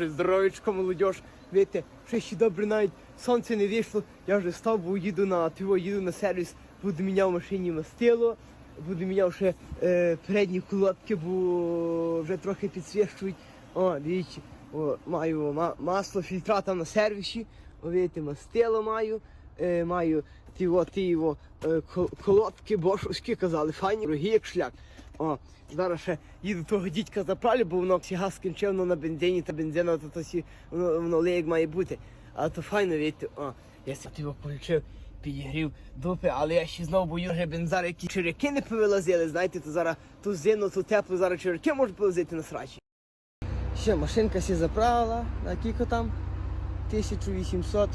Здоровечко, молодіж. Видите, ще ще добре навіть сонце не вийшло. Я вже став, бо їду на тиво, їду на сервіс, буду міняв в машині мастило, буду міняв ще е, передні колодки, бо вже трохи підсвічують. О, дивіться, о, маю ма- масло, фільтра там на сервісі. О, видите, мастило маю, е, маю ті о, ті о, е, кол- колодки бошовські казали, файні, дорогі як шлях. О, зараз ще їду того дідька заправлю, бо воно всі газ скінчив, воно на бензині та бензина, то, то всі, воно, воно лє, як має бути. А то файно, видите, о, я себе його включив, підігрів дупи, але я ще знову бою, що бензар, які черяки не повилазили, знаєте, то зараз ту зимну, ту теплу, зараз черяки можуть повилазити на срачі. Ще машинка сі заправила, на кілько там? 1800.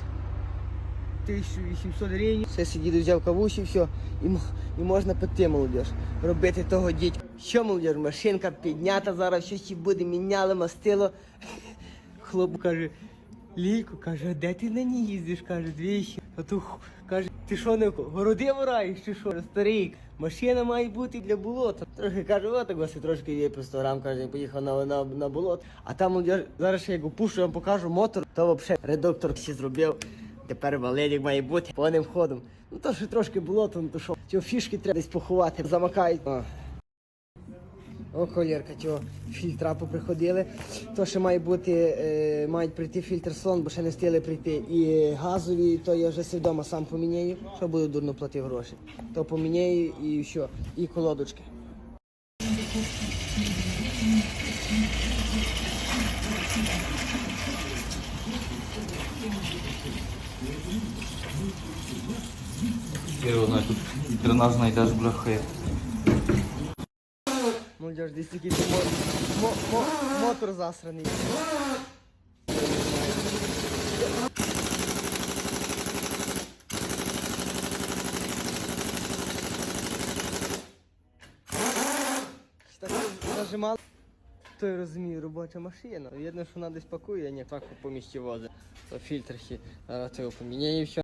1800 гривень. Все сидіду, взяв кавусі, все. І, і можна пекти, молодіж. Робити того діть. Що, молодіж, машинка піднята, зараз ще буде, міняли мастило. Хлоп каже, Лійко, каже, а де ти на ній їздиш? Каже, двічі. А то каже, ти що не городи вораєш чи що? Старий, машина має бути для болота. Трохи каже, отак ось трошки є по 100 грам, каже, поїхав на, на, на болото. А там молодіж, зараз ще як опушу, я вам покажу мотор, то взагалі редуктор всі зробив. Тепер валерік має бути повним ходом. Ну то що трошки болото, ну то що, цього фішки треба десь поховати, замакають. О. Колірка, цього фільтра поприходили. То ще має бути, е, мають прийти фільтр сон, бо ще не встигли прийти. І газові, то я вже си вдома сам поміняю, що буду дурно платити гроші. То поміняю і що, і колодочки. Я знаю, тут дренаж знайдеш бляхи. Молодіж, десь такий тут мо- мо- мо- мотор засраний. Так нажимали. То я розумію, робоча машина. Видно, що вона десь пакує, а не так по місті возить. То фільтр ще. Зараз цього поміняю все.